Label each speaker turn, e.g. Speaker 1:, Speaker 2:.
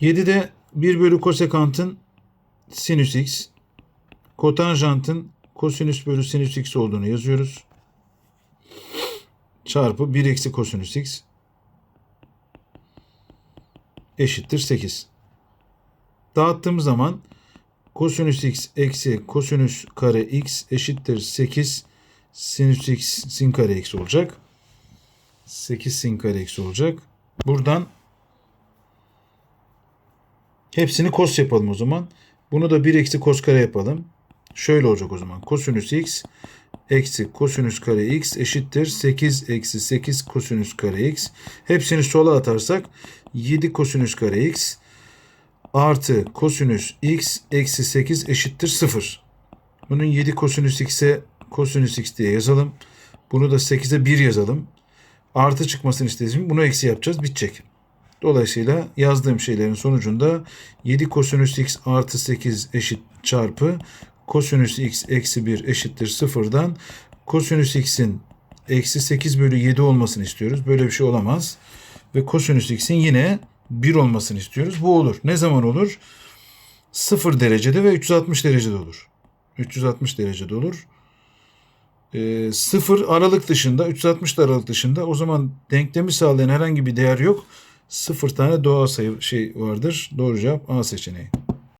Speaker 1: 7'de 1 bölü kosekantın sinüs x, kotanjantın kosinüs bölü sinüs x olduğunu yazıyoruz. Çarpı 1 eksi kosinüs x eşittir 8. Dağıttığımız zaman kosinüs x eksi kosinüs kare x eşittir 8 sinüs x sin kare x olacak. 8 sin kare x olacak. Buradan hepsini kos yapalım o zaman. Bunu da 1 eksi kos kare yapalım. Şöyle olacak o zaman. Kosinüs x eksi kosinüs kare x eşittir 8 eksi 8 kosinüs kare x. Hepsini sola atarsak 7 kosinüs kare x artı kosinüs x eksi 8 eşittir 0. Bunun 7 kosinüs x'e kosinüs x diye yazalım. Bunu da 8'e 1 yazalım. Artı çıkmasını istediğim bunu eksi yapacağız. Bitecek. Dolayısıyla yazdığım şeylerin sonucunda 7 kosinüs x artı 8 eşit çarpı kosinüs x eksi 1 eşittir 0'dan kosinüs x'in eksi 8 bölü 7 olmasını istiyoruz. Böyle bir şey olamaz. Ve kosinüs x'in yine 1 olmasını istiyoruz. Bu olur. Ne zaman olur? 0 derecede ve 360 derecede olur. 360 derecede olur. Ee, 0 aralık dışında, 360 aralık dışında o zaman denklemi sağlayan herhangi bir değer yok. 0 tane doğal sayı şey vardır. Doğru cevap A seçeneği.